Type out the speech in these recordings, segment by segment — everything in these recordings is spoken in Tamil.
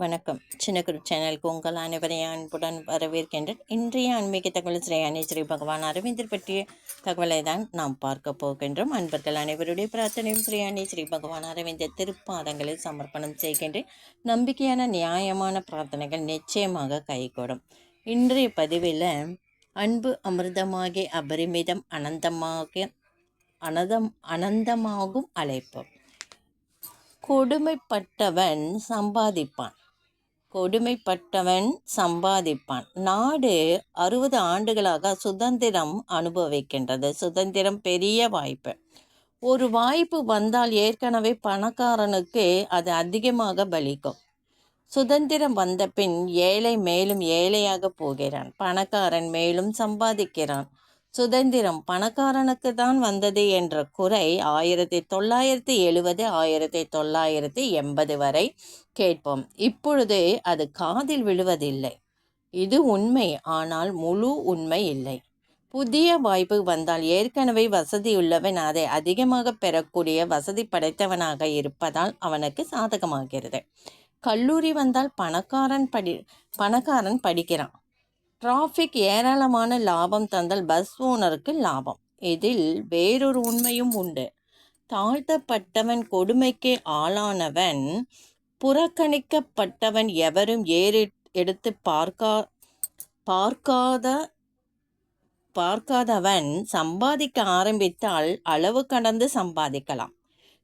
வணக்கம். சின்னகுரு சேனலுக்கு உங்கள் அனைவரையும் அன்புடன் வரவேற்கின்றேன். இன்றைய ஆன்மீக தகவல் ஸ்ரேயானி ஸ்ரீ பகவான் அரவிந்தர் பற்றிய தகவலை தான் நாம் பார்க்க போகின்றோம். அன்பர்கள் அனைவருடைய பிரார்த்தனையும் ஸ்ரீயானி ஸ்ரீ பகவான் அரவிந்தர் திருப்பாதங்களை சமர்ப்பணம் செய்கின்றேன். நம்பிக்கையான நியாயமான பிரார்த்தனைகள் நிச்சயமாக கைகூடும். இன்றைய பதிவில் அன்பு அமிர்தமாகி அபரிமிதம் அனந்தமாக அனந்தம் அனந்தமாகும் அழைப்பு. கொடுமைப்பட்டவன் சம்பாதிப்பான். கொடுமைப்பட்டவன் சம்பாதிப்பான். நாடு அறுபது ஆண்டுகளாக சுதந்திரம் அனுபவிக்கின்றது. சுதந்திரம் பெரிய வாய்ப்பு. ஒரு வாய்ப்பு வந்தால் ஏற்கனவே பணக்காரனுக்கு அது அதிகமாக பலிக்கும். சுதந்திரம் வந்த பின் ஏழை மேலும் ஏழையாக போகிறான். பணக்காரன் மேலும் சம்பாதிக்கிறான். சுதந்திரம் பணக்காரனுக்கு தான் வந்தது என்ற குறை ஆயிரத்தி தொள்ளாயிரத்தி எழுபது ஆயிரத்தி தொள்ளாயிரத்தி எண்பது வரை கேட்போம். இப்பொழுது அது காதில் விழுவதில்லை. இது உண்மை ஆனால் முழு உண்மை இல்லை. புதிய வாய்ப்பு வந்தால் ஏற்கனவே வசதியுள்ளவன் அதை அதிகமாக பெறக்கூடிய வசதி படைத்தவனாக இருப்பதால் அவனுக்கு சாதகமாகிறது. கல்லூரி வந்தால் பணக்காரன் படி பணக்காரன் படிக்கிறான். டிராஃபிக் ஏராளமான லாபம் தந்தால் பஸ் ஓனருக்கு லாபம். இதில் வேறொரு உண்மையும் உண்டு. தாழ்த்தப்பட்டவன் கொடுமைக்கு ஆளானவன் புறக்கணிக்கப்பட்டவன் எவரும் ஏறி எடுத்து பார்க்கா பார்க்காத பார்க்காதவன் சம்பாதிக்க ஆரம்பித்தால் அளவு கடந்து சம்பாதிக்கலாம்.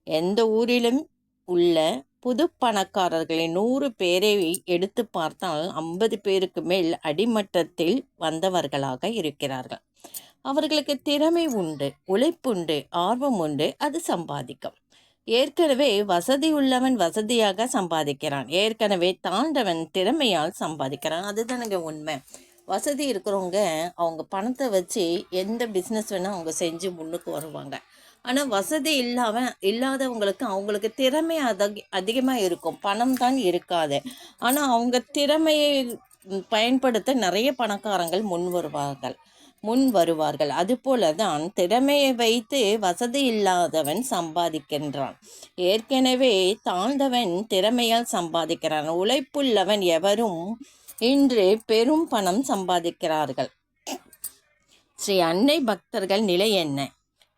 எந்த ஊரிலும் உள்ள புது பணக்காரர்களை நூறு பேரை எடுத்து பார்த்தால் ஐம்பது பேருக்கு மேல் அடிமட்டத்தில் வந்தவர்களாக இருக்கிறார்கள். அவர்களுக்கு திறமை உண்டு உழைப்புண்டு ஆர்வம் உண்டு அது சம்பாதிக்கும். ஏற்கனவே வசதி உள்ளவன் வசதியாக சம்பாதிக்கிறான். ஏற்கனவே தாண்டவன் திறமையால் சம்பாதிக்கிறான். அதுதானுங்க உண்மை. வசதி இருக்கிறவங்க அவங்க பணத்தை வச்சு எந்த பிஸ்னஸ் வேணால் அவங்க செஞ்சு முன்னுக்கு வருவாங்க. ஆனால் வசதி இல்லாம இல்லாதவங்களுக்கு அவங்களுக்கு திறமை அதிக அதிகமாக இருக்கும். பணம் தான் இருக்காது. ஆனால் அவங்க திறமையை பயன்படுத்த நிறைய பணக்காரங்கள் முன் வருவார்கள். முன் வருவார்கள். அதுபோல தான் திறமையை வைத்து வசதி இல்லாதவன் சம்பாதிக்கின்றான். ஏற்கனவே தாழ்ந்தவன் திறமையால் சம்பாதிக்கிறான். உழைப்புள்ளவன் எவரும் இன்று பெரும் பணம் சம்பாதிக்கிறார்கள். ஸ்ரீ அன்னை பக்தர்கள் நிலை என்ன?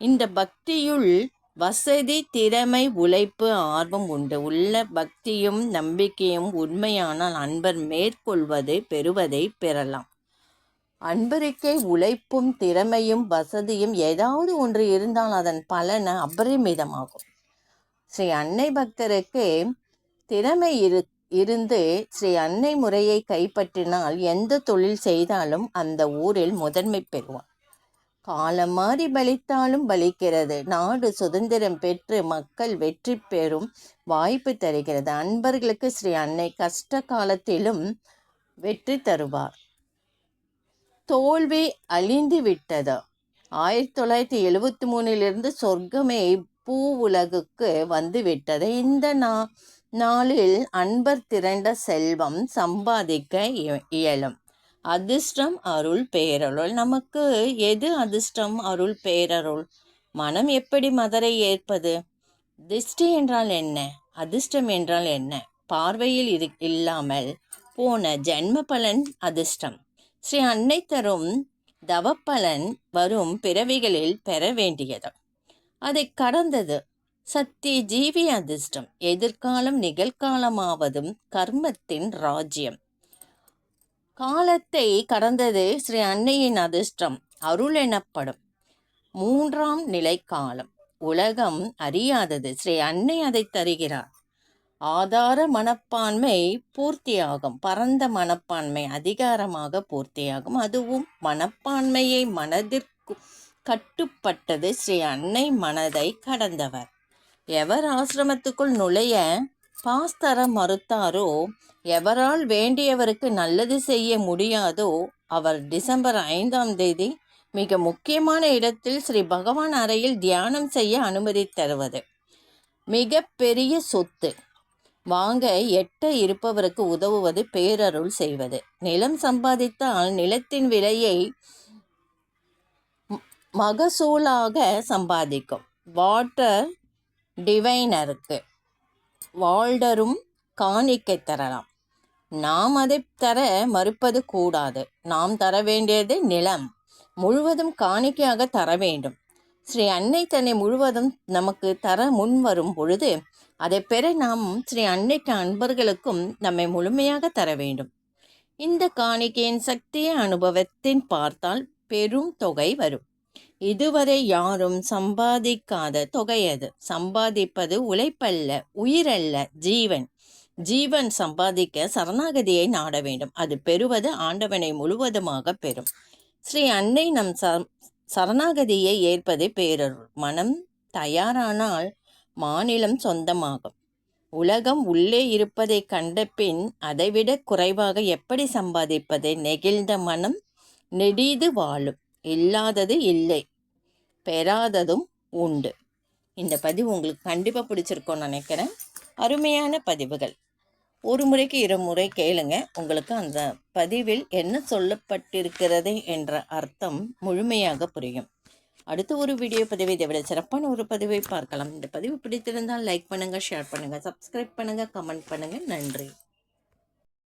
இந்த பக்தியுள் வசதி திறமை உழைப்பு ஆர்வம் உண்டு. உள்ள பக்தியும் நம்பிக்கையும் உண்மையானால் அன்பர் மேற்கொள்வது பெறுவதை பெறலாம். அன்பருக்கே உழைப்பும் திறமையும் வசதியும் ஏதாவது ஒன்று இருந்தால் அதன் பலன அபரிமிதமாகும். ஸ்ரீ அன்னை பக்தருக்கு திறமை இரு இருந்து ஸ்ரீ அன்னை முறையை கைப்பற்றினால் எந்த தொழில் செய்தாலும் அந்த ஊரில் முதன்மை பெறுவான். காலம் மாறி பலித்தாலும் பலிக்கிறது. நாடு சுதந்திரம் பெற்று மக்கள் வெற்றி பெறும் வாய்ப்பு தருகிறது. அன்பர்களுக்கு ஸ்ரீ அன்னை கஷ்ட காலத்திலும் வெற்றி தருவார். தோல்வி அழிந்து விட்டது ஆயிரத்தி தொள்ளாயிரத்தி எழுபத்தி மூணிலிருந்து சொர்க்கமே பூ உலகுக்கு வந்து விட்டது இந்த நா நாளில் அன்பர் திரண்ட செல்வம் சம்பாதிக்க இயலும். அதிர்ஷ்டம் அருள் பேரருள். நமக்கு எது அதிர்ஷ்டம் அருள் பேரருள்? மனம் எப்படி மதரை ஏற்பது? திருஷ்டி என்றால் என்ன? அதிர்ஷ்டம் என்றால் என்ன? பார்வையில் இரு இல்லாமல் போன ஜென்ம பலன் அதிர்ஷ்டம். ஸ்ரீ அன்னை தரும் தவப்பலன் வரும் பிறவிகளில் பெற வேண்டியது. அதை கடந்தது சத்திய ஜீவி அதிர்ஷ்டம். எதிர்காலம் நிகழ்காலமாவதும் கர்மத்தின் ராஜ்யம். காலத்தை கடந்தது ஸ்ரீ அன்னையின் அதிர்ஷ்டம். அருள் எனப்படும். மூன்றாம் நிலை காலம் உலகம் அறியாதது. ஸ்ரீ அன்னை அதை தருகிறார். ஆதார மனப்பான்மை பூர்த்தியாகும். பரந்த மனப்பான்மை அதிகாரமாக பூர்த்தியாகும். அதுவும் மனப்பான்மையை மனதிற்கு கட்டுப்பட்டது ஸ்ரீ அன்னை மனதை கடந்தவர். எவர் ஆசிரமத்துக்குள் நுழைய பாஸ் தர மறுத்தாரோ? எவரால் வேண்டியவருக்கு நல்லது செய்ய முடியாதோ அவர் டிசம்பர் ஐந்தாம் தேதி மிக முக்கியமான இடத்தில் ஸ்ரீ பகவான் அறையில் தியானம் செய்ய அனுமதி தருவது. மிக பெரிய சொத்து. வாங்க எட்ட இருப்பவருக்கு உதவுவது பேரருள் செய்வது. நிலம் சம்பாதித்தால் நிலத்தின் விலையை மகசூலாக சம்பாதிக்கும். வாட்டர் டிவைனருக்கு. வால்டரும் காணிக்கை தரலாம். நாம் அதை தர மறுப்பது கூடாது. நாம் தர வேண்டியது நிலம். முழுவதும் காணிக்கையாக தர வேண்டும். ஸ்ரீ அன்னை தன்னை முழுவதும் நமக்கு தர முன் வரும் பொழுது அதை பெற நாம் ஸ்ரீ அன்னைக்கு அன்பர்களுக்கும் நம்மை முழுமையாக தர வேண்டும். இந்த காணிக்கையின் சக்தியை அனுபவத்தின் பார்த்தால் பெரும் தொகை வரும். இதுவரை யாரும் சம்பாதிக்காத தொகை அது. சம்பாதிப்பது உழைப்பல்ல உயிரல்ல ஜீவன். ஜீவன் சம்பாதிக்க சரணாகதியை நாட வேண்டும். அது பெறுவது ஆண்டவனை முழுவதுமாக பெறும். ஸ்ரீ அன்னை நம் சரணாகதியை ஏற்பது பேரருள். மனம் தயாரானால் மாநிலம் சொந்தமாகும். உலகம் உள்ளே இருப்பதை கண்ட பின் அதைவிட குறைவாக எப்படி சம்பாதிப்பது? நெகிழ்ந்த மனம் நெடிது வாழும். இல்லாதது இல்லை. பெறாததும் உண்டு. இந்த பதிவு உங்களுக்கு கண்டிப்பாக பிடிச்சிருக்கோன்னு நினைக்கிறேன். அருமையான பதிவுகள். ஒரு முறைக்கு இரு முறை கேளுங்க. உங்களுக்கு அந்த பதிவில் என்ன சொல்லப்பட்டிருக்கிறது என்ற அர்த்தம் முழுமையாக புரியும். அடுத்த ஒரு வீடியோ பதிவை இதை விட சிறப்பான ஒரு பதிவை பார்க்கலாம். இந்த பதிவு பிடித்திருந்தால் லைக் பண்ணுங்கள் ஷேர் பண்ணுங்கள் சப்ஸ்கிரைப் பண்ணுங்கள் கமெண்ட் பண்ணுங்கள் நன்றி.